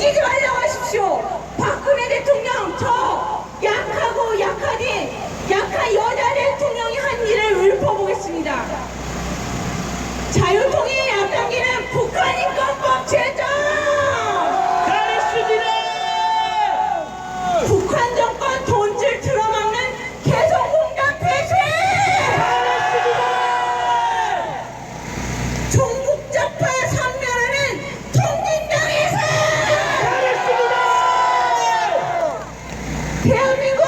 சீக்கிரம் Tell me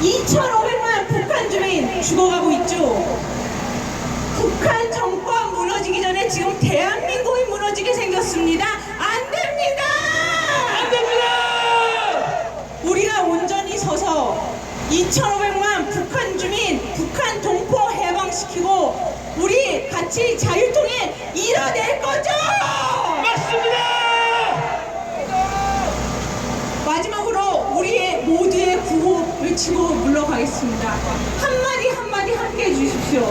2,500만 북한 주민 죽어가고 있죠. 북한 정권 무너지기 전에 지금 대한민국이 무너지게 생겼습니다. 안 됩니다! 안 됩니다! 우리가 온전히 서서 2,500만 북한 주민 북한 동포 해방시키고 우리 같이 자율통에 이뤄낼 거죠! 맞습니다! 마지막으로 우리의 모두의 구호 외치고 물러가겠습니다. 한마디 한마디 함께 해주십시오.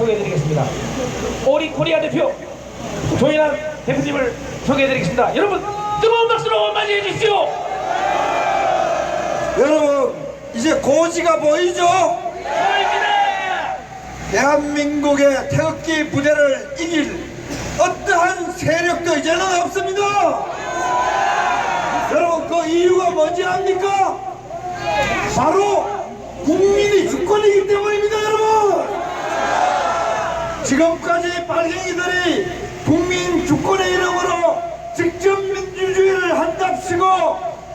소개해드리겠습니다. 오리 코리아 대표 조인환 대표님을 소개해드리겠습니다. 여러분 뜨거운 박수로 맞이해 주십시오. 여러분 이제 고지가 보이죠? 보입니다. 대한민국의 태극기 부대를 이길 어떠한 세력도 이제는 없습니다. 여러분 그 이유가 뭔지 압니까? 바로 국민이 주권이기 때문입니다. 지금까지 빨갱이들이 국민 주권의 이름으로 직접 민주주의를 한답시고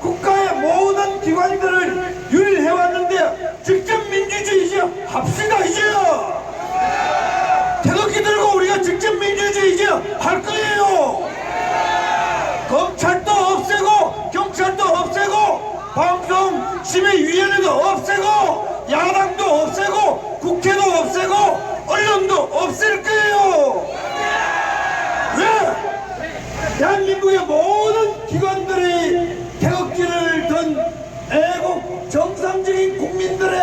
국가의 모든 기관들을 유린해왔는데 직접 민주주의 이제 합시다 이제요. 태극기 들고 우리가 직접 민주주의 이제 할 거예요. 검찰도 없애고 경찰도 없애고 방송 심의위원회도 없애고 야당도 없애고 국회도 없애고 언론도 없앨 거예요. 왜? 대한민국의 모든 기관들이 태극기를 든 애국 정상적인 국민들의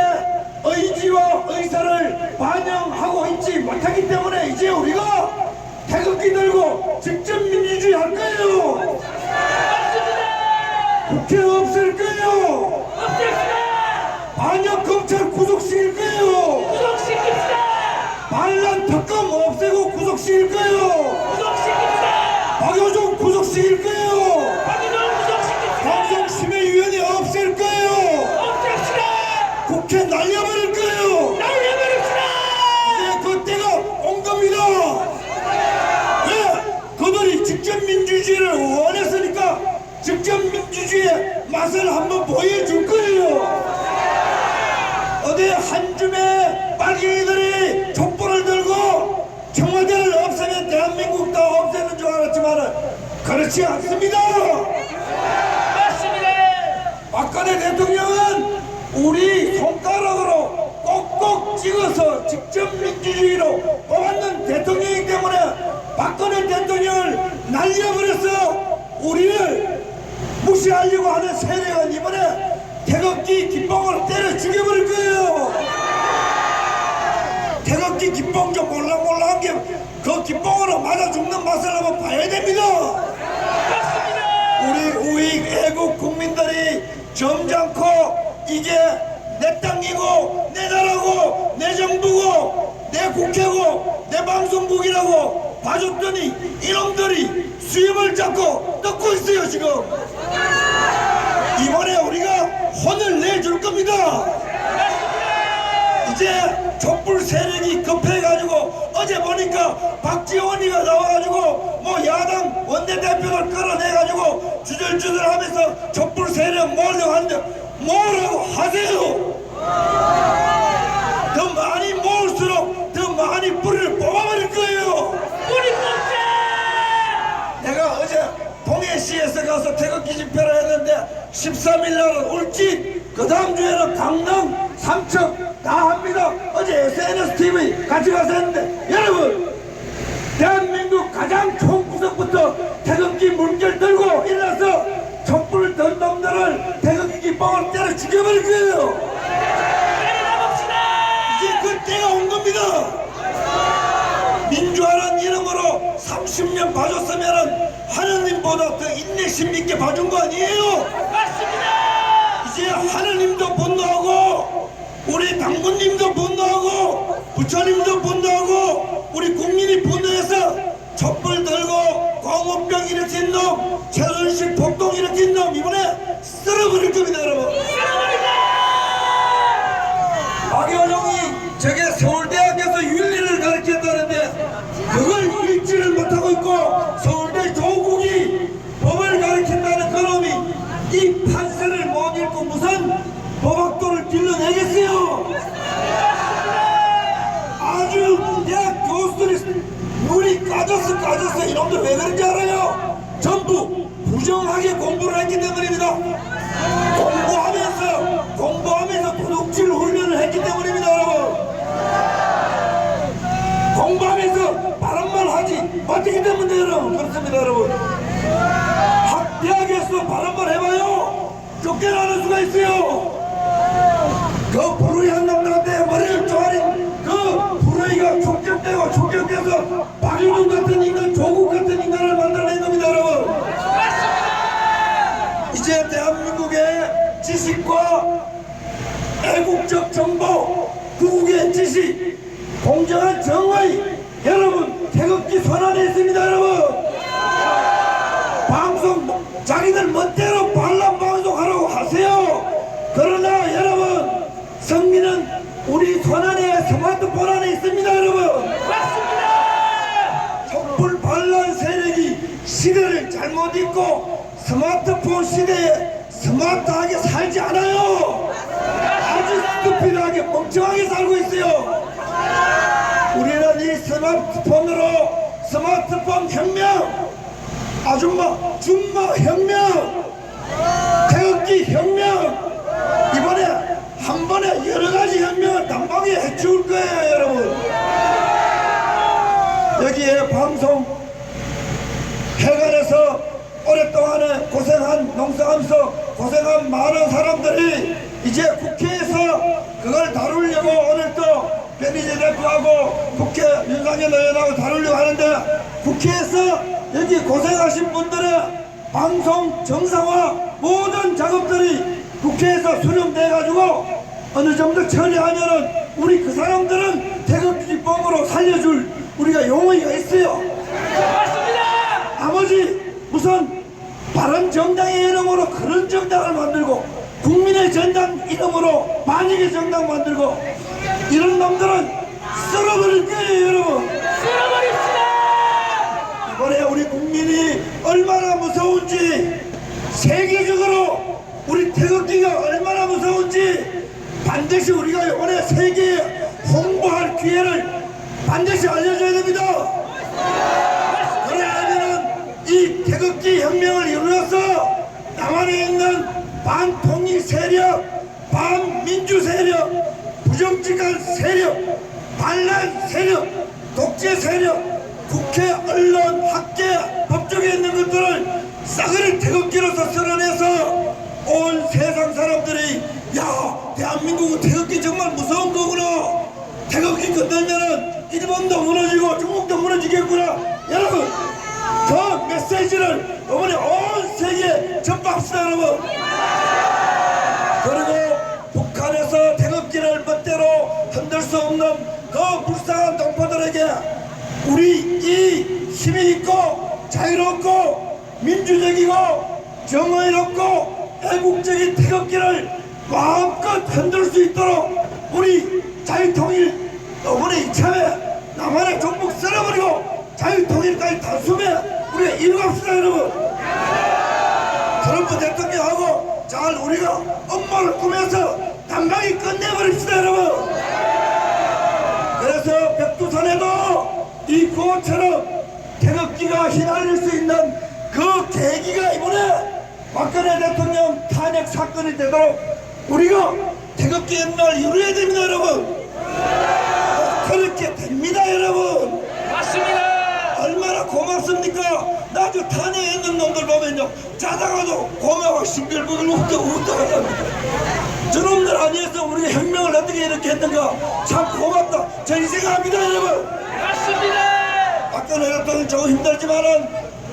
의지와 의사를 반영하고 있지 못하기 때문에 이제 우리가 태극기 들고 직접 민주주의 할 거예요. 국회 없앨 거예요. 반역 검찰 구속시킬 거예요. 구속시킬 거예요. 구속시킵시다. 박효종 구속시킬 거예요. 박인호 구속시킵시다. 방송심의위원회 없앨 거예요. 없앱시다. 국회 날려버릴 거예요. 날려버립시다. 이제 그 때가 온 겁니다. 왜? 그들이 직접 민주주의를 원했으니까 직접 민주주의의 맛을 한번 보여줄 거예요. 어디 한 줌에 빨갱이들이 촛불을 들고 청와대를 없애면 대한민국 다 없애는 줄 알았지만 그렇지 않습니다. 맞습니다. 박근혜 대통령은 우리 손가락으로 꼭꼭 찍어서 직접 민주주의로 뽑았는 대통령이기 때문에 박근혜 대통령을 날려버려서 우리를 무시하려고 하는 세력은 이번에 태극기 기봉을 때려 죽여버릴 거예요. 태극기 기봉 좀 몰랑몰랑한 게그 기봉으로 맞아 죽는 맛을 한번 봐야 됩니다. 점잖고 이게 내 땅이고 내 나라고 내 정부고 내 국회고 내 방송국이라고 봐줬더니 이놈들이 수염을 잡고 뜯고 있어요 지금. 이번에 우리가 혼을 내줄 겁니다. 이제 촛불 세력이 급해가지고 어제 보니까 박지원이가 나와가지고 뭐 야당 원내대표를 끌어내가지고 주절주절하면서 촛불 세력 모으려고 하는데 뭐라고 하세요. 더 많이 모을수록 더 많이 뿌리를 뽑아버릴 거예요. 우리 뽑자. 내가 어제 동해시에서 가서 태극기 집회를 했는데 13일 날은 울진 그 다음 주에는 강릉 삼척 다 합니다 어제 SNS TV 같이 가서 했는데 여러분 대한민국 가장 총구석부터 태극기 물결 들고 일어나서 촛불 든 놈들을 태극기 기빵을 때려 죽여버릴 거예요. 이제 그 때가 온 겁니다. 민주화라는 이름으로 30년 봐줬으면 하느님보다 더 인내심 있게 봐준 거 아니에요? 맞습니다. 이제 하느님도 분노하고 우리 당군님도 분노하고 부처님도 분노하고 우리 국민이 분노해서 촛불 들고 광우병 일으킨 놈 최순실 폭동 일으킨 놈 이번에 쓸어버릴 겁니다 여러분. 박여정이 저게 서울대학에서 윤리를 가르쳤다는데 그걸 읽지를 못하고 있고 서울대 조국이 법을 가르친다는 그놈이 이 판서를 못 읽고 법학도를 길러내겠어요! 아주 대학 교수들이 눈이 까졌어 까졌어. 이놈들 왜 그런지 알아요? 전부 부정하게 공부를 했기 때문입니다. 공부하면서 공부하면서 도둑질 훈련을 했기 때문입니다 여러분. 공부하면서 바람만 하지 못하기 때문에 여러분 그렇습니다 여러분. 학 대학에서 바람만 해봐요. 쫓겨나는 수가 있어요 그 불의한 남자한테 머리를 쪼아린 그 불의가 촉격되고 촉격돼서 박일준 같은 인간, 조국 같은 인간을 만들어낸 겁니다, 여러분. 이제 대한민국의 지식과 애국적 정보, 그 국의 지식, 공정한 정의, 여러분 태극기 선언에 있습니다, 여러분. 우리 손안에 스마트폰 안에 있습니다 여러분 맞습니다. 촛불 반란 세력이 시대를 잘못 읽고 스마트폰 시대에 스마트하게 살지 않아요. 아주 스피드하게 멍청하게 살고 있어요. 우리는 이 스마트폰으로 스마트폰 혁명, 아줌마, 줌마 혁명, 태극기 혁명, 한 번에 여러 가지 혁명을 단방에 해치울 거예요, 여러분. 여기에 방송 해관에서 오랫동안에 고생한 농사하면서 고생한 많은 사람들이 이제 국회에서 그걸 다루려고 오늘 또 변희재 대표하고 국회 윤상현 의원하고 다루려고 하는데 국회에서 여기 고생하신 분들의 방송 정상화 모든 작업들이 국회에서 수렴돼 가지고 어느 정도 처리하면은 우리 그 사람들은 태극기법으로 살려줄 우리가 용의가 있어요. 맞습니다. 나머지 무슨 바른 정당의 이름으로 그런 정당을 만들고 국민의 정당 이름으로 만익의 정당 만들고 이런 놈들은 썰어버릴 거예요 여러분 쓸어버립시다. 이번에 우리 국민이 얼마나 무서운지 세계적으로 우리 태극기가 얼마나 무서운지 반드시 우리가 이번에 세계에 홍보할 기회를 반드시 알려줘야 됩니다. 그러려면 이 태극기 혁명을 이루어서 남한에 있는 반통일 세력, 반민주 세력, 부정직한 세력, 반란 세력, 독재 세력, 국회, 언론, 학계, 법조계에 있는 것들을 싸그리 태극기로서 쓸어내서 온 세상 사람들이 야 대한민국은 태극기 정말 무서운 거구나. 태극기 건들면은 일본도 무너지고 중국도 무너지겠구나. 여러분 그 메시지를 이번에 온 세계에 전파합시다 여러분. 그리고 북한에서 태극기를 멋대로 흔들 수 없는 그 불쌍한 동포들에게 우리 이 힘이 있고 자유롭고 민주적이고 정의롭고 애국적인 태극기를 마음껏 흔들 수 있도록 우리 자유통일 이번에 이참에 남한의 종북 쓸어버리고 자유통일까지 단숨에 우리가 이루갑시다 여러분. 트럼프 대통령하고 잘 우리가 엄마를 꾸며서 단방에 끝내버립시다 여러분. 그래서 백두산에도 이 구호처럼 태극기가 휘날릴 수 있는 그 계기가 이번에 박근혜 대통령 탄핵 사건이 되도록 우리가 태극기 옛날 이루어야 됩니다 여러분. 그렇게 됩니다 여러분. 맞습니다. 얼마나 고맙습니까? 나도 탄핵에 있는 놈들 보면요. 자다가도 고마워 싱글벙글 웃고 웃고 합니다 저놈들 아니어서 우리가 혁명을 어떻게 이렇게 했는가? 참 고맙다. 전생합니다 여러분. 맞습니다. 박근혜 대통령 조금 힘들지만은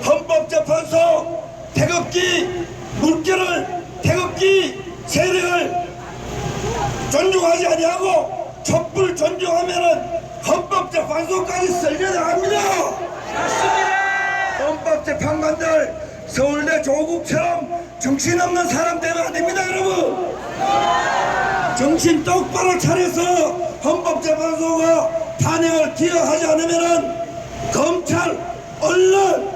헌법재판소 태극기 물결을 태극기 세력을 존중하지 아니하고 촛불 존중하면은 헌법재판소까지. 맞습니다. 헌법재판관들 서울대 조국처럼 정신 없는 사람 되면 안 됩니다 여러분 정신 똑바로 차려서 헌법재판소가 탄핵을 기각하지 않으면 검찰, 언론,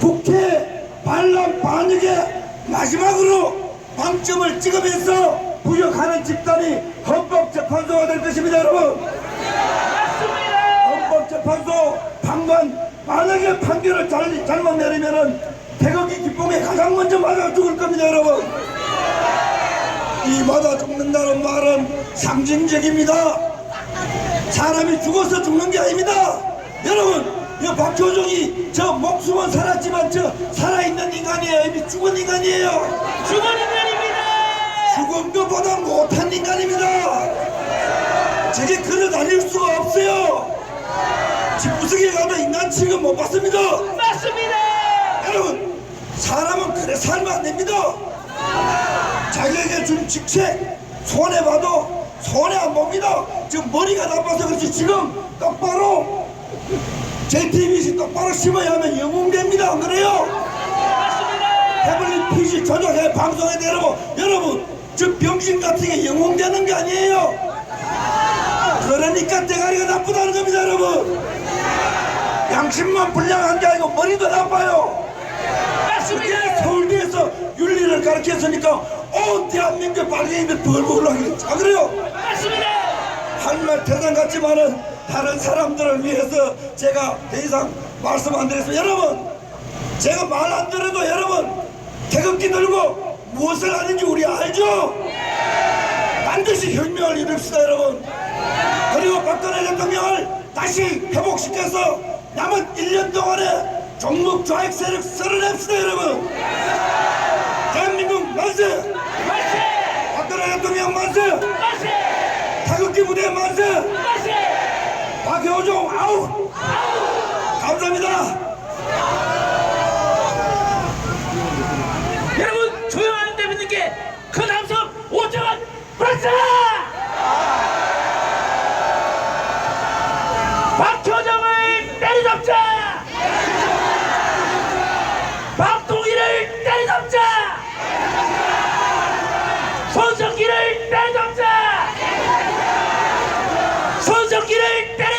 국회, 반란, 반역에 마지막으로 방점을 찍으면서 부역하는 집단이 헌법재판소가 될 것입니다 여러분. 맞습니다. 헌법재판소 판관 만약에 판결을 잘, 잘못 내리면은 태극기 기쁨에 가장 먼저 맞아 죽을 겁니다 여러분. 이 맞아 죽는다는 말은 상징적입니다. 사람이 죽어서 죽는 게 아닙니다. 여러분 이 박효종이 저 목숨은 살았지만 저 살아있는 인간이에요? 이미 죽은 인간이에요? 죽은 인간 것보다 못한 인간입니다. 저게 글을 날릴 수가 없어요. 집구석에 가면 인간 취급 못 받습니다. 맞습니다. 여러분, 사람은 그래 살면 안 됩니다. 자기에게 준 직책 손해 봐도 손해 안 봅니다. 지금 머리가 나빠서 그렇지 지금 똑바로 JTBC 똑바로 심어야 하면 영웅됩니다. 안 그래요? 맞습니다. 태블릿 PC 조작해 방송에 내려고 여러분 저 병신 같은 게 영웅되는 게 아니에요. 그러니까 대가리가 나쁘다는 겁니다, 여러분. 양심만 불량한 게 아니고 머리도 나빠요. 맞습니다. 서울대에서 윤리를 가르쳤으니까 온 대한민국 발견인들 벌벌 하게 자 그래요 맞습니다. 할말 대단 같지만은 다른 사람들을 위해서 제가 더 이상 말씀 안 드렸습니다 여러분 제가 말 안 들어도 여러분 태극기 들고 무엇을 하는지 우리 알죠 반드시 혁명을 이룹시다 여러분 그리고 박근혜 대통령을 다시 회복시켜서 남은 1년 동안에 종북 좌익 세력 쓸어냅시다 여러분 대한민국 만세! 박근혜 대통령 만세! 태극기 만세 만세! 박효종 아웃 감사합니다 여러분 조용한 대표님께 큰 함성 5천원 발사! 박효정을 때리잡자! 박동희를 때리잡자! 손석기를 때리잡자! 손석기를 때리잡자!